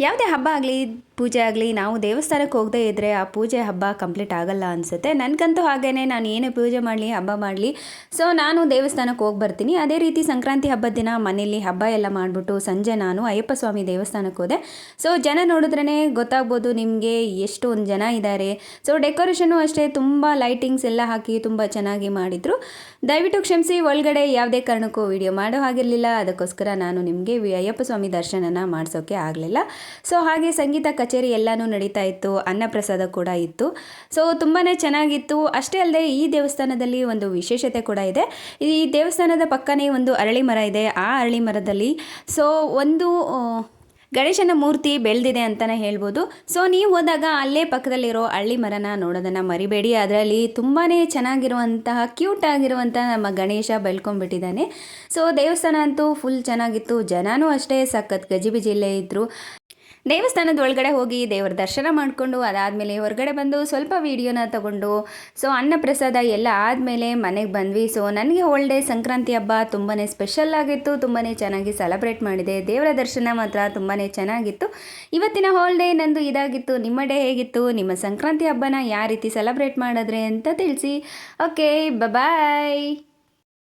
ಯಾವುದೇ ಹಬ್ಬ ಆಗಲಿ ಪೂಜೆ ಆಗಲಿ, ನಾವು ದೇವಸ್ಥಾನಕ್ಕೆ ಹೋಗದೇ ಇದ್ದರೆ ಆ ಪೂಜೆ ಹಬ್ಬ ಕಂಪ್ಲೀಟ್ ಆಗಲ್ಲ ಅನಿಸುತ್ತೆ. ನನಗಂತೂ ಹಾಗೇ ನಾನು ಏನೇ ಪೂಜೆ ಮಾಡಲಿ, ಹಬ್ಬ ಮಾಡಲಿ ಸೊ ನಾನು ದೇವಸ್ಥಾನಕ್ಕೆ ಹೋಗಿ ಬರ್ತೀನಿ. ಅದೇ ರೀತಿ ಸಂಕ್ರಾಂತಿ ಹಬ್ಬದ ದಿನ ಮನೇಲಿ ಹಬ್ಬ ಎಲ್ಲ ಮಾಡಿಬಿಟ್ಟು ಸಂಜೆ ನಾನು ಅಯ್ಯಪ್ಪ ಸ್ವಾಮಿ ದೇವಸ್ಥಾನಕ್ಕೆ ಹೋದೆ. ಸೊ ಜನ ನೋಡಿದ್ರೇ ಗೊತ್ತಾಗ್ಬೋದು ನಿಮಗೆ ಎಷ್ಟೊಂದು ಜನ ಇದ್ದಾರೆ ಸೊ ಡೆಕೋರೇಷನು ಅಷ್ಟೇ, ತುಂಬ ಲೈಟಿಂಗ್ಸ್ ಎಲ್ಲ ಹಾಕಿ ತುಂಬ ಚೆನ್ನಾಗಿ ಮಾಡಿದರು. ದಯವಿಟ್ಟು ಕ್ಷಮಿಸಿ, ಒಳಗಡೆ ಯಾವುದೇ ಕಾರಣಕ್ಕೂ ವಿಡಿಯೋ ಮಾಡೋ ಹಾಗಿರಲಿಲ್ಲ. ಅದಕ್ಕೋಸ್ಕರ ನಾನು ನಿಮಗೆ ಅಯ್ಯಪ್ಪ ಸ್ವಾಮಿ ದರ್ಶನನ ಮಾಡಿಸೋಕ್ಕೆ ಆಗಲಿಲ್ಲ. ಸೊ ಹಾಗೆ ಸಂಗೀತ ಕಚೇರಿ ಎಲ್ಲನೂ ನಡೀತಾ ಇತ್ತು, ಅನ್ನಪ್ರಸಾದ ಕೂಡ ಇತ್ತು. ಸೊ ತುಂಬಾ ಚೆನ್ನಾಗಿತ್ತು. ಅಷ್ಟೇ ಅಲ್ಲದೆ ಈ ದೇವಸ್ಥಾನದಲ್ಲಿ ಒಂದು ವಿಶೇಷತೆ ಕೂಡ ಇದೆ. ಈ ದೇವಸ್ಥಾನದ ಪಕ್ಕನೇ ಒಂದು ಅರಳಿ ಮರ ಇದೆ. ಆ ಅರಳಿ ಮರದಲ್ಲಿ ಸೊ ಒಂದು ಗಣೇಶನ ಮೂರ್ತಿ ಬೆಳೆದಿದೆ ಅಂತಲೇ ಹೇಳ್ಬೋದು. ಸೊ ನೀವು ಹೋದಾಗ ಅಲ್ಲೇ ಪಕ್ಕದಲ್ಲಿರೋ ಹಳ್ಳಿ ಮರನ ನೋಡೋದನ್ನು ಮರಿಬೇಡಿ. ಅದರಲ್ಲಿ ತುಂಬಾ ಚೆನ್ನಾಗಿರುವಂತಹ ಕ್ಯೂಟ್ ಆಗಿರುವಂತಹ ನಮ್ಮ ಗಣೇಶ ಬೆಳ್ಕೊಂಡ್ಬಿಟ್ಟಿದ್ದಾನೆ. ಸೊ ದೇವಸ್ಥಾನ ಅಂತೂ ಫುಲ್ ಚೆನ್ನಾಗಿತ್ತು. ಜನನೂ ಅಷ್ಟೇ ಸಖತ್ ಗಜಿಬಿಜಿಲ್ಲೇ ಇದ್ದರು ದೇವಸ್ಥಾನದ ಒಳಗಡೆ ಹೋಗಿ ದೇವರ ದರ್ಶನ ಮಾಡಿಕೊಂಡು ಅದಾದಮೇಲೆ ಹೊರಗಡೆ ಬಂದು ಸ್ವಲ್ಪ ವೀಡಿಯೋನ ತಗೊಂಡು ಸೊ ಅನ್ನ ಪ್ರಸಾದ ಎಲ್ಲ ಆದಮೇಲೆ ಮನೆಗೆ ಬಂದ್ವಿ. ಸೊ ನನಗೆ ಹೋಲ್ ಸಂಕ್ರಾಂತಿ ಹಬ್ಬ ತುಂಬಾ ಸ್ಪೆಷಲ್ ಆಗಿತ್ತು ತುಂಬಾ ಚೆನ್ನಾಗಿ ಸೆಲೆಬ್ರೇಟ್ ಮಾಡಿದೆ. ದೇವರ ದರ್ಶನ ಮಾತ್ರ ತುಂಬಾ ಚೆನ್ನಾಗಿತ್ತು. ಇವತ್ತಿನ ಹೋಲ್ ಡೇ ನಂದು ಇದಾಗಿತ್ತು. ನಿಮ್ಮ ಡೇ ಹೇಗಿತ್ತು? ನಿಮ್ಮ ಸಂಕ್ರಾಂತಿ ಹಬ್ಬನ ಯಾವ ರೀತಿ ಸೆಲೆಬ್ರೇಟ್ ಮಾಡಿದ್ರೆ ಅಂತ ತಿಳಿಸಿ. Okay bye